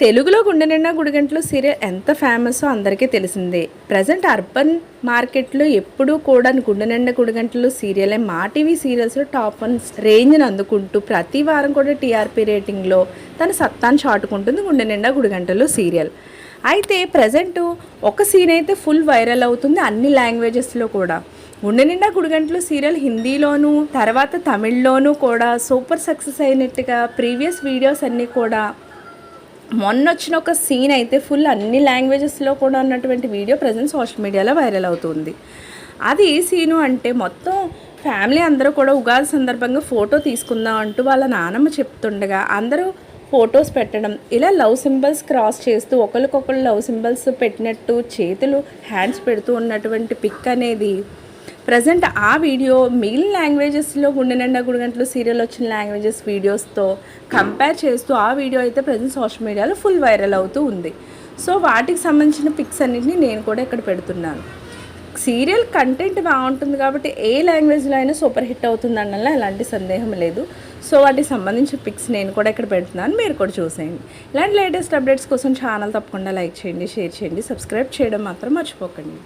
తెలుగులో గుండె నిండా గుడిగంటలు సీరియల్ ఎంత ఫేమస్ అందరికీ తెలిసిందే. ప్రజెంట్ అర్బన్ మార్కెట్లో ఎప్పుడూ కూడా గుండె నిండా గుడిగంటలు సీరియలే. మా టీవీ సీరియల్స్లో టాప్ వన్ రేంజ్ని అందుకుంటూ ప్రతి వారం కూడా టీఆర్పీ రేటింగ్లో తన సత్తాను చాటుకుంటుంది గుండె నిండా గుడిగంటలు సీరియల్. అయితే ప్రజెంట్ ఒక సీన్ అయితే ఫుల్ వైరల్ అవుతుంది అన్ని లాంగ్వేజెస్లో కూడా. గుండె నిండా గుడిగంటలు సీరియల్ హిందీలోను తర్వాత తమిళ్ళోనూ కూడా సూపర్ సక్సెస్ అయినట్టుగా ప్రీవియస్ వీడియోస్ అన్నీ కూడా మొన్న వచ్చిన ఒక సీన్ అయితే ఫుల్ అన్ని లాంగ్వేజెస్లో కూడా ఉన్నటువంటి వీడియో ప్రజెంట్ సోషల్ మీడియాలో వైరల్ అవుతుంది. అది ఏ సీను అంటే మొత్తం ఫ్యామిలీ అందరూ కూడా ఉగాది సందర్భంగా ఫోటో తీసుకుందాం అంటూ వాళ్ళ నానమ్మ చెప్తుండగా అందరూ ఫొటోస్ పెట్టడం ఇలా లవ్ సింబల్స్ క్రాస్ చేస్తూ ఒకరికొకరు లవ్ సింబల్స్ పెట్టినట్టు చేతులు హ్యాండ్స్ పెడుతూ ఉన్నటువంటి పిక్ అనేది ప్రజెంట్ ఆ వీడియో మిగిలిన లాంగ్వేజెస్లో గుండె నిండా గుడిగంటలు సీరియల్ వచ్చిన లాంగ్వేజెస్ వీడియోస్తో కంపేర్ చేస్తూ ఆ వీడియో అయితే ప్రజెంట్ సోషల్ మీడియాలో ఫుల్ వైరల్ అవుతూ ఉంది. సో వాటికి సంబంధించిన పిక్స్ అన్నింటినీ నేను కూడా ఇక్కడ పెడుతున్నాను. సీరియల్ కంటెంట్ బాగుంటుంది కాబట్టి ఏ లాంగ్వేజ్లో అయినా సూపర్ హిట్ అవుతుంది అనడంలో ఎలాంటి సందేహం లేదు. సో వాటికి సంబంధించిన పిక్స్ నేను కూడా ఇక్కడ పెడుతున్నాను. మీరు కూడా చూసేయండి. ఇలాంటి లేటెస్ట్ అప్డేట్స్ కోసం ఛానల్ తప్పకుండా లైక్ చేయండి షేర్ చేయండి సబ్స్క్రైబ్ చేయడం మాత్రం మర్చిపోకండి.